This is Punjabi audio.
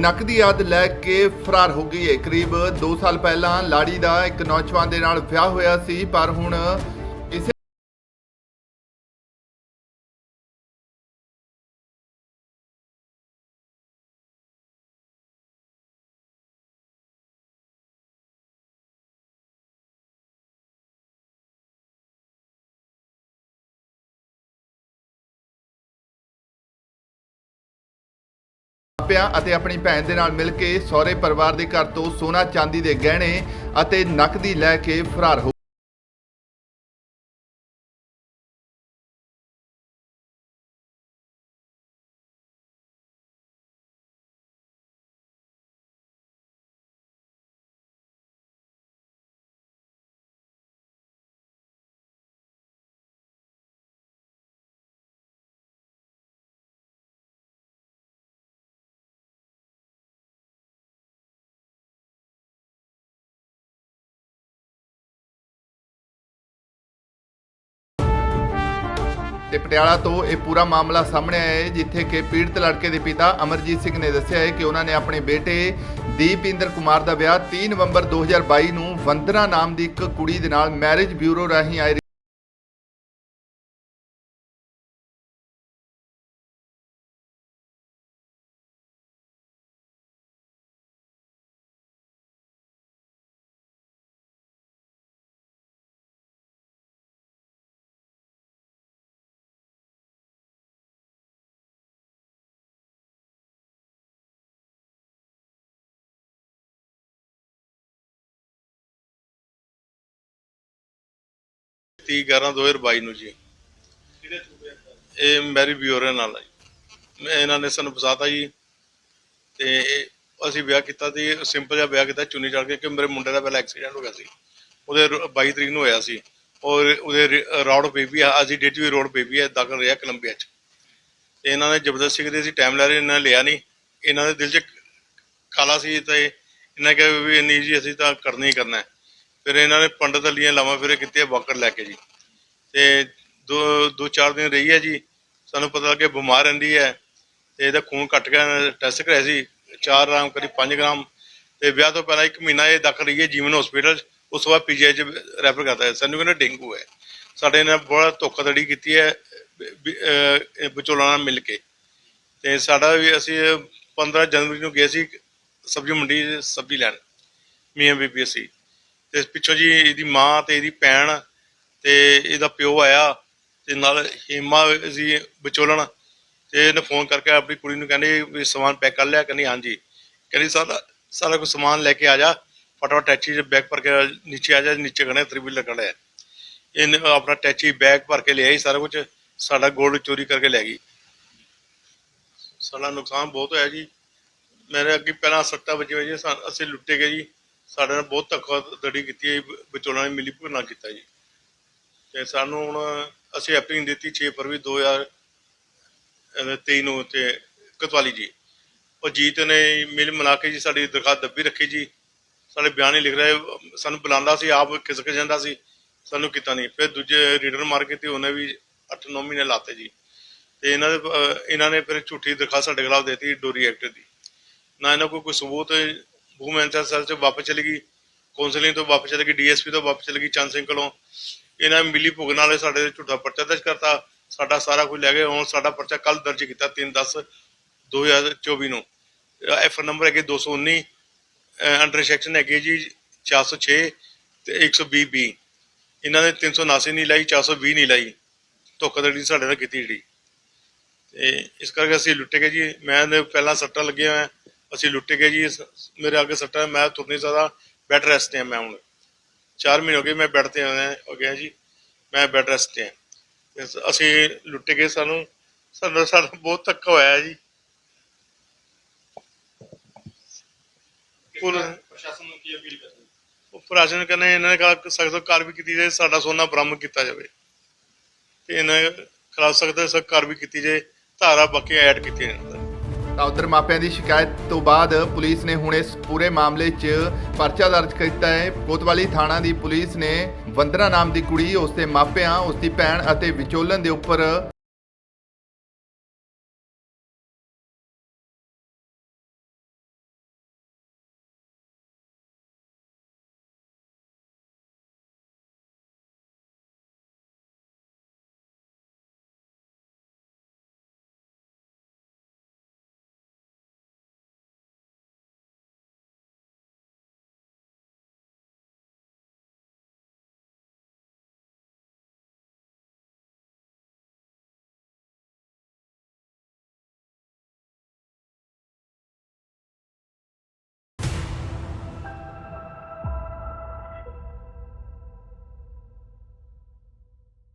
ਨੱਕ ਦੀ ਆਦ ਲੈ ਕੇ ਫਰਾਰ ਹੋ ਗਈ ਹੈ ਕਰੀਬ 2 ਸਾਲ ਪਹਿਲਾਂ ਲਾੜੀ ਦਾ ਇੱਕ ਨੌਜਵਾਨ ਦੇ ਨਾਲ ਵਿਆਹ ਹੋਇਆ ਸੀ, ਪਰ ਹੁਣ ਮਾਪਿਆਂ ਅਤੇ ਆਪਣੀ ਭੈਣ ਦੇ ਨਾਲ ਮਿਲ ਕੇ ਸਹੁਰੇ ਪਰਿਵਾਰ ਦੇ ਘਰ ਤੋਂ ਸੋਨਾ ਚਾਂਦੀ ਦੇ ਗਹਿਣੇ ਅਤੇ ਨਕਦੀ ਲੈ ਕੇ ਫਰਾਰ ਹੋ ਤੇ ਪਟਿਆਲਾ ਤੋਂ ਇਹ ਪੂਰਾ ਮਾਮਲਾ ਸਾਹਮਣੇ ਆਇਆ ਹੈ, ਜਿੱਥੇ ਕਿ ਪੀੜਤ ਲੜਕੇ ਦੇ ਪਿਤਾ ਅਮਰਜੀਤ ਸਿੰਘ ਨੇ ਦੱਸਿਆ ਹੈ ਕਿ ਉਹਨਾਂ ਨੇ ਆਪਣੇ ਬੇਟੇ ਦੀਪਿੰਦਰ ਕੁਮਾਰ ਦਾ ਵਿਆਹ 3 ਨਵੰਬਰ 2022 ਨੂੰ ਵੰਦਨਾ ਨਾਮ ਦੀ ਇੱਕ ਕੁੜੀ ਦੇ ਨਾਲ ਮੈਰਿਜ ਬਿਊਰੋ ਰਾਹੀਂ ਆਈ 31 11 2022 ਨੂੰ ਜੀ। ਇਹ ਮੈਰੀ ਸਾਨੂੰ ਫਸਾਤਾ ਜੀ ਤੇ ਅਸੀਂ ਵਿਆਹ ਕੀਤਾ ਤੇ ਸਿੰਪਲ ਜਿਹਾ ਵਿਆਹ ਕੀਤਾ ਚੁੰਨੀ ਚੜ ਕੇ ਕਿ ਮੇਰੇ ਮੁੰਡੇ ਦਾ ਪਹਿਲਾਂ ਐਕਸੀਡੈਂਟ ਹੋ ਗਿਆ ਸੀ। ਉਹਦੇ 22 ਤਰੀਕ ਨੂੰ ਹੋਇਆ ਸੀ। ਔਰ ਉਹਦੇ ਰੌਡ ਬੇਬੀ ਆ ਅਸੀਂ ਡੇਟ ਵੀ ਰੋਡ ਬੇਬੀ ਹੈ ਦਾਖਲ ਰਿਹਾ ਕਲੰਬੀਆ ਚ। ਤੇ ਇਹਨਾਂ ਨੇ ਜ਼ਬਰਦਸਤੀ ਕਿਤੇ ਅਸੀਂ ਟਾਈਮ ਲੈ ਰਹੇ ਇਹਨਾਂ ਨੇ ਲਿਆ ਨਹੀਂ। ਇਹਨਾਂ ਦੇ ਦਿਲ 'ਚ ਕਾਲਾ ਸੀ ਤੇ ਇਹਨਾਂ ਕਿਹਾ ਵੀ ਨਹੀਂ ਜੀ ਅਸੀਂ ਤਾਂ ਕਰਨਾ ਹੀ ਕਰਨਾ ਹੈ। ਫਿਰ ਇਹਨਾਂ ਨੇ ਪੰਡਤ ਅਲੀਆਂ ਲਾਵਾਂ ਫਿਰ ਕੀਤੇ ਵਾਕਰ ਲੈ ਕੇ ਜੀ। ਤੇ ਦੋ ਦੋ ਚਾਰ ਦਿਨ ਰਹੀ ਹੈ ਜੀ, ਸਾਨੂੰ ਪਤਾ ਲੱਗਿਆ ਬਿਮਾਰ ਰਹਿੰਦੀ ਹੈ ਤੇ ਇਹਦਾ ਖੂਨ ਘਟ ਗਿਆ ਟੈਸਟ ਕਰਾਇਆ ਸੀ 4 ਗ੍ਰਾਮ ਕਰੀ 5 ਗ੍ਰਾਮ। ਤੇ ਵਿਆਹ ਤੋਂ ਪਹਿਲਾਂ ਇੱਕ ਮਹੀਨਾ ਇਹ ਦਾਖਲ ਰਹੀ ਹੈ ਜੀਵਨ ਹਸਪੀਟਲ ਉਸ ਤੋਂ ਬਾਅਦ ਪੀਜੀਆਈ ਚ ਰੈਫਰ ਕਰਤਾ ਹੈ। ਸਾਨੂੰ ਕਹਿੰਦਾ ਡੇਂਗੂ ਹੈ। ਸਾਡੇ ਨਾਲ ਬੜਾ ਧੋਖਾਧੜੀ ਕੀਤੀ ਹੈ ਵਿਚੋਲਾ ਨਾਲ ਮਿਲ ਕੇ। ਤੇ ਸਾਡਾ ਵੀ ਅਸੀਂ 15 ਜਨਵਰੀ ਨੂੰ ਗਏ ਸੀ, ਸਬਜ਼ੀ ਮੰਡੀ, ਸਬਜ਼ੀ ਲੈਣ। ਮੀਆਂ ਬੀਬੀ ਅਸੀਂ। ਤੇ ਪਿੱਛੋਂ ਜੀ ਇਹਦੀ ਮਾਂ ਤੇ ਇਹਦੀ ਭੈਣ ਤੇ ਇਹਦਾ ਪਿਓ ਆਇਆ ਤੇ ਨਾਲ ਹੇਮਾ ਸੀ ਵਿਚੋਲਣ ਤੇ ਇਹਨੇ ਫੋਨ ਕਰਕੇ ਆਪਣੀ ਕੁੜੀ ਨੂੰ ਕਹਿੰਦੇ ਵੀ ਸਮਾਨ ਪੈਕ ਕਰ ਲਿਆ, ਕਹਿੰਦੀ ਹਾਂਜੀ। ਕਹਿੰਦੀ ਸਾਰਾ ਸਾਰਾ ਕੁਝ ਸਮਾਨ ਲੈ ਕੇ ਆ ਜਾ, ਫਟਾਫਟ ਟੈਚੀ ਚ ਬੈਗ ਭਰ ਕੇ ਨੀਚੇ ਆ ਜਾ, ਨੀਚੇ ਕਹਣੇ ਤ੍ਰਿ ਵੀਲਰ ਖੜਾ ਹੈ। ਇਹਨੇ ਆਪਣਾ ਟੈਚੀ, ਬੈਗ ਭਰ ਕੇ ਲਿਆਈ ਸਾਰਾ ਕੁਝ ਸਾਡਾ ਗੋਲਡ ਚੋਰੀ ਕਰਕੇ ਲੈ ਗਈ। ਸਾਡਾ ਨੁਕਸਾਨ ਬਹੁਤ ਹੋਇਆ ਜੀ। ਮੇਰੇ ਅੱਗੇ ਪਹਿਲਾਂ ਸੱਟਾਂ ਵੱਜੀਆਂ ਜੀ ਅਸੀਂ ਲੁੱਟੇ ਗਏ ਜੀ। ਸਾਡੇ ਨਾਲ ਬਹੁਤ ਧੱਕਾਧੜੀ ਕੀਤੀ ਹੈ ਜੀ, ਨੇ ਮਿਲੀ ਭੁਗਤਣਾ ਕੀਤਾ ਜੀ। ਤੇ ਸਾਨੂੰ ਹੁਣ ਅਸੀਂ ਐਪਲਿੰਗ ਦਿੱਤੀ 6 ਫਰਵਰੀ 2023 ਨੂੰ ਤੇ ਕਤਵਾਲੀ ਜੀ। ਉਹ ਜੀਤ ਨੇ ਮਿਲ ਮਿਲਾ ਕੇ ਜੀ ਸਾਡੀ ਦਰਖਾਸਤ ਦੱਬੀ ਰੱਖੀ ਜੀ। ਸਾਡੇ ਬਿਆਨ ਹੀ ਲਿਖ ਰਹੇ ਸਾਨੂੰ ਬੁਲਾਉਂਦਾ ਸੀ ਆਪ ਖਿਸਕ ਜਾਂਦਾ ਸੀ ਸਾਨੂੰ ਕੀਤਾ ਨਹੀਂ। ਫਿਰ ਦੂਜੇ ਰੀਡਰ ਮਾਰ ਕੇ ਤੇ ਉਹਨੇ ਵੀ 8-9 ਮਹੀਨੇ ਲਾਤੇ ਜੀ। ਤੇ ਇਹਨਾਂ ਦੇ ਇਹਨਾਂ ਨੇ ਫਿਰ ਝੂਠੀ ਦਰਖਾਸਤ ਸਾਡੇ ਖਿਲਾਫ ਦੇਤੀ ਡੋਰੀ ਐਕਟ ਦੀ। ਨਾ ਇਹਨਾਂ ਕੋਲ ਕੋਈ ਸਬੂਤ ਵੂਮਨ ਸੈਲ ਚ ਵਾਪਸ ਚਲੀ ਗਈ ਕਾਉਂਸਲਿੰਗ ਤੋਂ ਵਾਪਸ ਚਲੀ ਗਈ ਡੀਐਸਪੀ ਤੋਂ ਵਾਪਸ ਚਲੀ ਗਈ, ਚੰਦ ਸਿੰਘ ਕੋਲੋਂ। ਇਹਨਾਂ ਨੇ ਮਿਲੀ ਭੁਗਣ ਵਾਲੇ ਸਾਡੇ ਤੇ ਝੂਠਾ ਪਰਚਾ ਦਰਜ ਕਰਤਾ। ਸਾਡਾ ਸਾਰਾ ਕੁਝ ਲੈ ਗਏ। ਹੁਣ ਸਾਡਾ ਪਰਚਾ ਕੱਲ ਦਰਜ ਕੀਤਾ 3 10 2024 ਨੂੰ। ਐਫ ਨੰਬਰ ਹੈਗੇ 219 ਅੰਡਰ ਸੈਕਸ਼ਨ ਹੈਗੇ ਜੀ 406 ਤੇ 120 ਬੀ ਇਹਨਾਂ ਨੇ 379 ਨਹੀਂ ਲਾਈ 420 ਨਹੀਂ ਲਾਈ। ਧੋਖਾਧੜੀ ਸਾਡੇ ਨਾਲ ਕੀਤੀ ਜਿਹੜੀ। ਤੇ ਇਸ ਕਰਕੇ ਅਸੀਂ ਲੁੱਟੇ ਗਏ ਜੀ। ਮੈਂ ਪਹਿਲਾਂ ਸੱਟਾਂ ਲੱਗੀਆਂ ਹੋਇਆ ਅਸੀਂ ਲੁੱਟੇ ਗਏ ਜੀ ਮੇਰੇ ਅੱਗੇ ਸੱਟਾਂ ਮੈਂ ਤੁਰ ਨਹੀਂ ਸਕਦਾ ਬੈੱਡ ਰੈਸਟ ਤੇ ਹਾਂ ਮੈਂ ਹੁਣ। 4 ਮਹੀਨੇ ਹੋ ਗਏ ਮੈਂ ਬੈੱਡ ਤੇ ਆਇਆ ਹੋ ਗਿਆ ਜੀ ਮੈਂ ਬੈੱਡ ਰੈਸਟ ਤੇ ਹਾਂ। ਅਸੀਂ ਲੁੱਟੇ ਗਏ ਸਾਨੂੰ ਸਾਨੂੰ ਸਾਡਾ ਬਹੁਤ ਧੱਕਾ ਹੋਇਆ ਜੀ। ਪ੍ਰਸ਼ਾਸਨ ਨੂੰ ਕੀ ਅਪੀਲ ਕਰਦੇ ਉਹ ਪ੍ਰਸ਼ਾਸਨ ਕਹਿੰਦੇ ਇਹਨਾਂ ਨੇ ਕਹਾ ਸਖਤ ਕਾਰ ਵੀ ਕੀਤੀ ਜਾਏ ਸਾਡਾ ਸੋਨਾ ਬਰਾਮਦ ਕੀਤਾ ਜਾਵੇ। ਤੇ ਇਹਨਾਂ ਖਿਲਾਫ ਸਖਤ ਸਖਤ ਕਾਰ ਵੀ ਕੀਤੀ ਜਾਏ ਧਾਰਾ ਬਾਕੀ ਐਡ ਕੀਤੀ ਜਾਣ। ਤਾਂ ਉਧਰ ਮਾਪਿਆਂ ਦੀ ਸ਼ਿਕਾਇਤ ਤੋਂ ਬਾਅਦ ਪੁਲਿਸ ਨੇ ਹੁਣ ਇਸ ਪੂਰੇ ਮਾਮਲੇ 'ਚ ਪਰਚਾ ਦਰਜ ਕੀਤਾ ਹੈ। ਕੋਤਵਾਲੀ ਥਾਣਾ ਦੀ ਪੁਲਿਸ ਨੇ ਵੰਦਨਾ ਨਾਮ ਦੀ ਕੁੜੀ ਉਸ ਦੇ ਮਾਪਿਆਂ ਉਸ ਦੀ ਭੈਣ ਅਤੇ ਵਿਚੋਲਨ ਦੇ ਉੱਪਰ